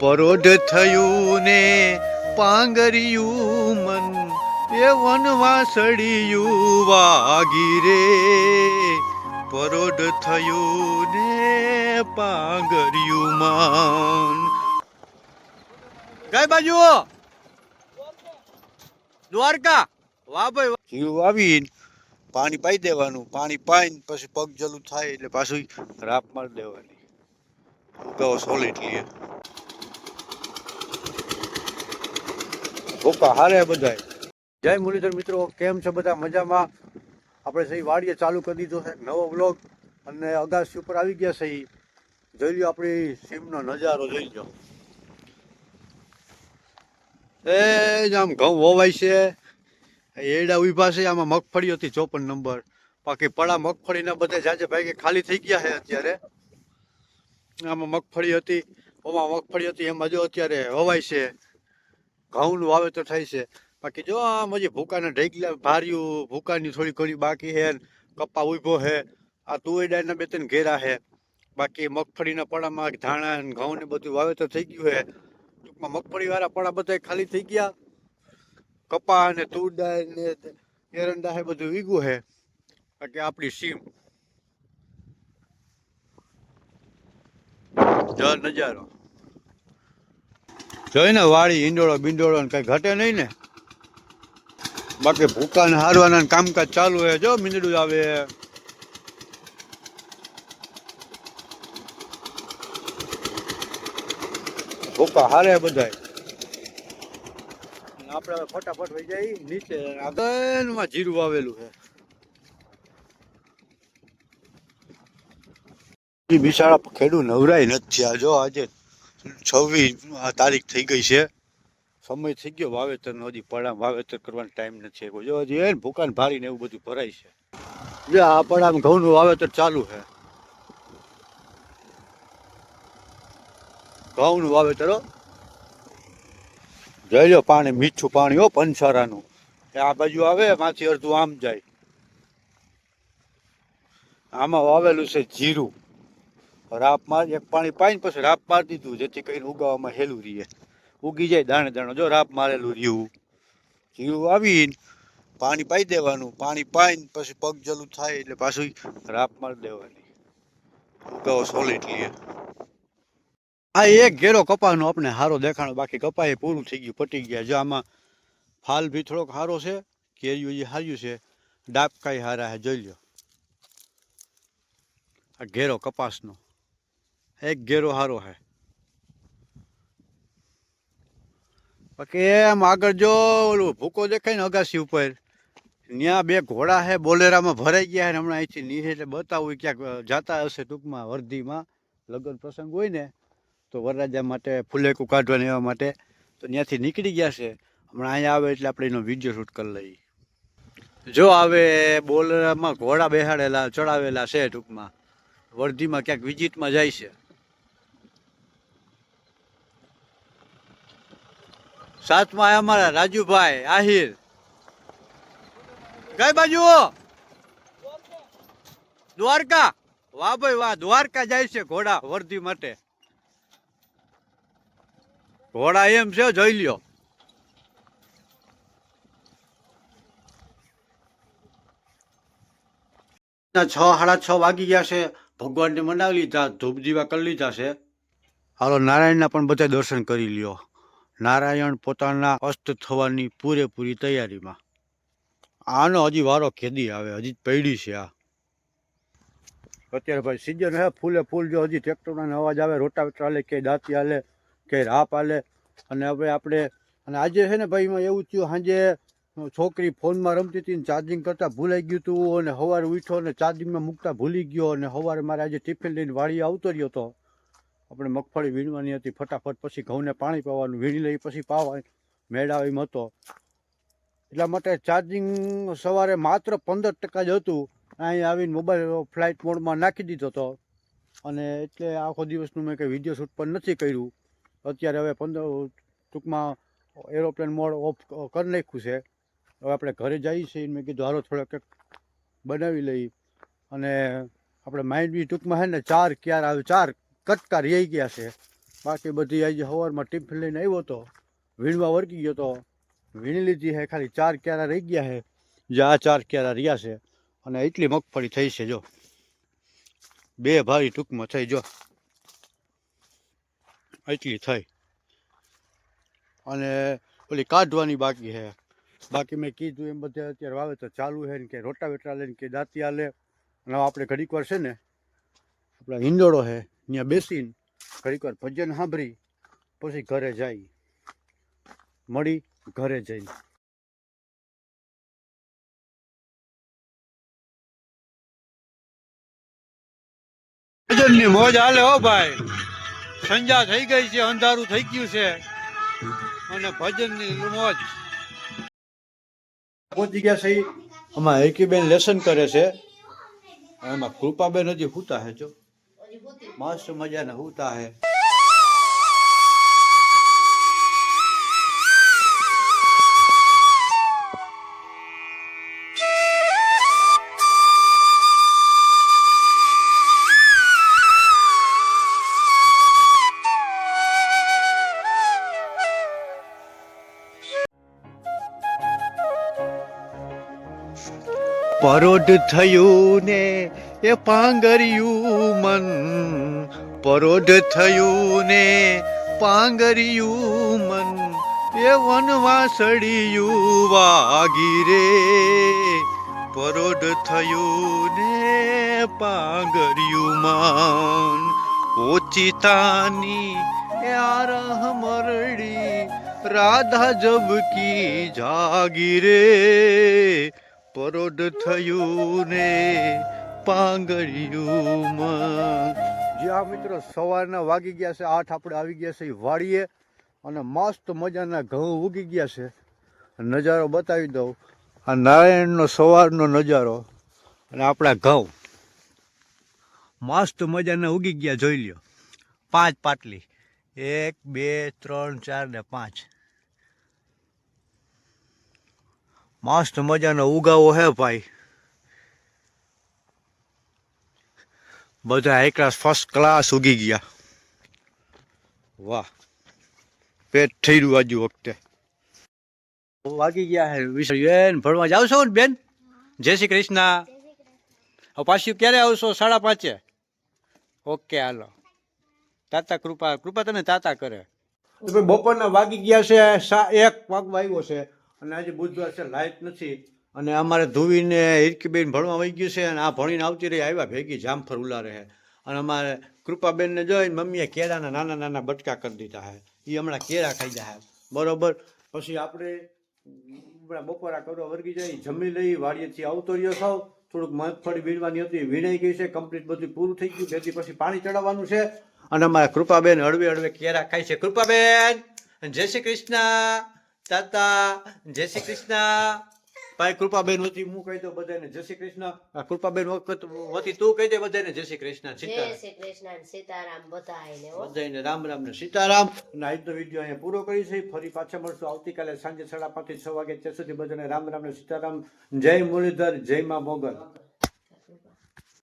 પરોઢ થયું ને પાંગર્યું મન એ વનવાસળિયું વાગી રે. પરોઢ થયું ને પાંગર્યું મન કઈ બાજુ દ્વારકા. વાહ ભાઈ જીવ આવીને પાણી પાઈ દેવાનું, પાણી પાઈને પછી પગ જલું થાય એટલે પાછું રાપ મારી દેવાની. ઉગાવો સોલિડલી ઓકા હારે બધાય. જય મુરલીધર મિત્રો, કેમ છે બધા? મજામાં? આપણે સહી વાડીએ ચાલુ કરી દીધો છે નવો બ્લોગ અને અગાસી ઉપર આવી ગયા ઈ. જોઈ લો આપણી સીમનો નજારો, જોઈ લો એ જ આમ ઘઉં વવાય છે. એડા ઊભા છે, આમાં મગફળી હતી ચોપન નંબર. બાકી પડા મગફળીના બધા જાજે ભાગે ખાલી થઈ ગયા છે અત્યારે. આમાં મગફળી હતી, ઓમાં મગફળી હતી, એમાં જો અત્યારે વવાય છે. ઘઉંનું વાવેતર થાય છે. બાકી જો આમ હજી ભૂકાના ઢેકલા ભાર્યું, ભૂકાની થોડી ઘણી બાકી છે કપા ઊભો છે, આ તુવેડાના બે ત્રણ ઘેરા છે. બાકી મગફળીના પડામાં ધાણા ઘઉં ને બધું વાવેતર થઈ ગયું છે. ટૂંકમાં મગફળી વાળા પડા બધા ખાલી થઈ ગયા. કપા ને તુરડા ને એરંડા છે, બધું વીગું છે. બાકી આપણી સીમ. જો નજારો. જોઈ ને વાડી ઈંડોળો બિંડોળો ને કઈ ઘટે નહીં ને. બાકી ભૂકા ને હારવાના કામકાજ ચાલુ હોય જો મીંદડું આવે. ભૂકા હારે બધાય. આપણે હવે ફટાફટ વહી જાય નીચે. આગળમાં જીરું વાવેલું છે. બિશાળા ખેડૂત નવરાય નથી આ જો આજે. છવ્વીસ તારીખ થઈ ગઈ છે. સમય થઈ ગયો વાવેતર હજી પડામ વાવેતર કરવાનો ટાઈમ નથી જો હજી એ ભૂકાન ભારીને એવું બધું ભરાય છે. જો આ પડામ ઘઉંનું વાવેતર ચાલુ છે. ઘઉંનું વાવેતર જોઈ લો પાણી, મીઠું પાણી હો પંસારાનું એ આ બાજુ આવે માંથી અડધું આમ જાય. આમાં વાવેલું છે જીરું. રાપ માર એક પાણી પાઈને પછી રાપ માર દીધું, જેથી કરીને ઉગાવામાં હેલું રહીએ. ઉગી જાય દાણે દાણો. જો રાપ મારેલું રહ્યું, જીરું આવીને પાણી પાઈ દેવાનું. પાણી પાઈને પછી પગ જલું થાય એટલે પાછું રાપ મારી દેવાની. ઉગાવો સોલિડલી આ એક ઘેરો કપાનો આપણે સારો દેખાણો. બાકી કપાએ પૂરું થઈ ગયું, પટી ગયા. જો આમાં ફાલ બી થોડોક સારો છે, કેરીઓ જે હાર્યું છે. ડાબકાઈ હારા જોઈ લ્યો. આ ઘેરો કપાસનો. એક ઘેરો હારો હે બાકી એમ આગળ જો ઓલું ભૂકો દેખાય ને અગાસી ઉપર ત્યાં બે ઘોડા હે બોલેરામાં ભરાઈ ગયા ને હમણાં અહીંથી નીચે એટલે બતાવું ક્યાંક જાતા હશે ટૂંકમાં વર્ધીમાં લગ્ન પ્રસંગ હોય ને તો વરરાજા માટે ફુલેકું કાઢવાને એવા માટે તો ત્યાંથી નીકળી ગયા છે હમણાં અહીંયા આવે એટલે આપણે એનો વીડિયો શૂટ કરી લઈએ જો આવે બોલેરામાં ઘોડા બેહાડેલા ચડાવેલા છે ટૂંકમાં વર્ધીમાં ક્યાંક વિઝિટમાં જાય છે સાતમાં અમારા રાજુભાઈ, આહિર. કઈ બાજુ દ્વારકા? વાહ ભાઈ વાહ, દ્વારકા જાય છે ઘોડા વર્ધી માટે. ઘોડા એમ છે, જોઈ લ્યો. છ, સાડા છ વાગી ગયા છે. ભગવાનને મનાવી લીધા, ધૂપ દીવા કરી લીધા છે. હાલો, નારાયણના પણ બધા દર્શન કરી લ્યો. નારાયણ પોતાના અસ્ત થવાની પૂરેપૂરી તૈયારીમાં. આનો હજી વારો ખેદી આવે, હજી પૈડી છે આ. અત્યારે ભાઈ સિઝન હે, ફૂલે ફૂલ જો હજી ટ્રેક્ટરના અવાજ આવે, રોટાવેટર હાલે, કે દાંતી હાલે, કે રાપ હાલે. અને હવે આપણે, અને આજે છે ને ભાઈ એમાં એવું થયું, સાંજે છોકરી ફોનમાં રમતી હતી ચાર્જિંગ કરતાં ભૂલાઈ ગયું હતું અને સવારે ઉઠ્યો અને ચાર્જિંગમાં મૂકતા ભૂલી ગયો, અને સવારે મારે આજે ટિફિન લઈને વાળી આવતો રહ્યો હતો આપણે મગફળી વીણવાની હતી, ફટાફટ પછી ઘઉંને પાણી પાવાનું, વીણી લઈ પછી પાવા મેળા એમ હતો. એટલા માટે ચાર્જિંગ સવારે માત્ર પંદર ટકા જ હતું. અહીં આવીને મોબાઈલ ફ્લાઇટ મોડમાં નાખી દીધો હતો. અને એટલે આખો દિવસનું મેં કંઈ વીડિયો શૂટ પણ નથી કર્યું. અત્યારે હવે પંદર, ટૂંકમાં એરોપ્લેન મોડ ઓફ કરી નાખ્યું છે. હવે આપણે ઘરે જઈએ છીએ મેં કીધું હારો થોડોક કંઈક બનાવી લઈ અને આપણે માઇન્ડ બી ટૂંકમાં છે ને, ચાર ક્યારે આવે, ચાર કટકા રહી ગયા છે. બાકી બધી આજે સવારમાં ટિફિન લઈને આવ્યો હતો વીણવા વર્કી ગયો તો વીણી લીધી છે ખાલી ચાર ક્યારા રહી ગયા છે જે આ ચાર ક્યારા રહ્યા છે અને એટલી મગફળી થઈ છે જો. બે ભારી ટૂંકમાં થઈ જો. એટલી થઈ. અને ઓલી કાઢવાની બાકી છે બાકી મેં કીધું એમ બધે અત્યારે વાવેતર ચાલુ છે ને કે રોટાવેટરા લઈને કે દાંતિયા લે અને આપણે ઘડીક વાર છે ને, આપણા હિંડોળો છે ત્યાં બેસીને ઘડીક વાર ભજન સાંભળી પછી ઘરે જાય. મળી ઘરે જઈને ભજનની મોજ હાલે હો ભાઈ. સંજા થઈ ગઈ છે અંધારું થઈ ગયું છે. અને ભજનની મોજ. પહોંચી ગયા છે. આમાં હેકીબેન લેસન કરે છે. એમાં કૃપાબેન હજી હુતા હે જો. મસ્ત મજાના હુતા હે પરોઢ થયું ને એ પાંગર્યું મન. પરોઢ થયું ને પાંગર્યું મન. એ વનવાસળિયું વાગી રે. પરોઢ થયું ને પાંગર્યું મન. ઓચિતાની એ આરહ મરડી. રાધા જબકી જાગી રે. પરોઢ થયું ને પાંગળિયુંમાં. જ્યાં મિત્રો સવારના વાગી ગયા છે, આઠ આપણે આવી ગયા છે એ વાડીએ, અને મસ્ત મજાના ઘઉં ઉગી ગયા છે. નજારો બતાવી દઉં. આ નારાયણનો સવારનો નજારો અને આપણા ઘઉં. મસ્ત મજાના ઉગી ગયા, જોઈ લ્યો. પાંચ પાટલી. એક, બે, ત્રણ, ચાર ને પાંચ. મસ્ત મજાનો ઉગાવો હે ભાઈ. બધા ક્લાસ ફર્સ્ટ ક્લાસ ઉગી ગયા. વાહ. પેટ થઈ રહ્યું આજુ વખતે. વાગી ગયા હે. ભણવા જાવ છો ને બેન? જય શ્રી કૃષ્ણ. હવે પાછું ક્યારે આવશો? સાડા પાંચે? ઓકે, હાલો. તાતા કૃપા કૃપા તને તાતા કરે. બપોરના વાગી ગયા છે એક વાગવા આવ્યો છે. અને આજે બુધવાર છે લાઇટ નથી. અને અમારે ધુવીને હિરકીબેન ભણવા વહી ગયું છે અને આ ભણીને આવતી રહી, આવ્યા ભેગી જામફર ઉલા રહે અને અમારે કૃપાબેનને જોઈને મમ્મીએ કેળાના નાના નાના બટકા કરી દીધા છે એ હમણાં કેળા ખાઈ જાય બરોબર? પછી આપણે હમણાં બપોરા કરો વર્ગી જાય જમી લઈ, વાડીએથી આવતો રહ્યો થાવ થોડુંક મગફળી વીણવાની હતી, વીણાઈ ગઈ છે કમ્પ્લીટ બધું પૂરું થઈ ગયું. બેથી પછી પાણી ચડાવવાનું છે. અને અમારા કૃપાબેન હળવે હળવે કેરા ખાય છે. કૃપાબેન, જય શ્રી કૃષ્ણ. તાતા જય શ્રી કૃષ્ણ. ભાઈ કૃપાબેન વતી હું કહી દઉં બધાને જય શ્રી કૃષ્ણ. કૃપાબેન વખત વતી તું કહી દે બધાને જય શ્રી કૃષ્ણ. જય શ્રી કૃષ્ણ સીતારામ બધાયને બધાને રામ રામ ને સીતારામ. અને આજનો વીડિયો અહીંયા પૂરો કરી છે. ફરી પાછા મળશું આવતીકાલે સાંજે સાડા પાંચ છ વાગે ત્યાં સુધી બધાને રામ રામ ને સીતારામ. જય મુરલીધર જય મા મોગલ.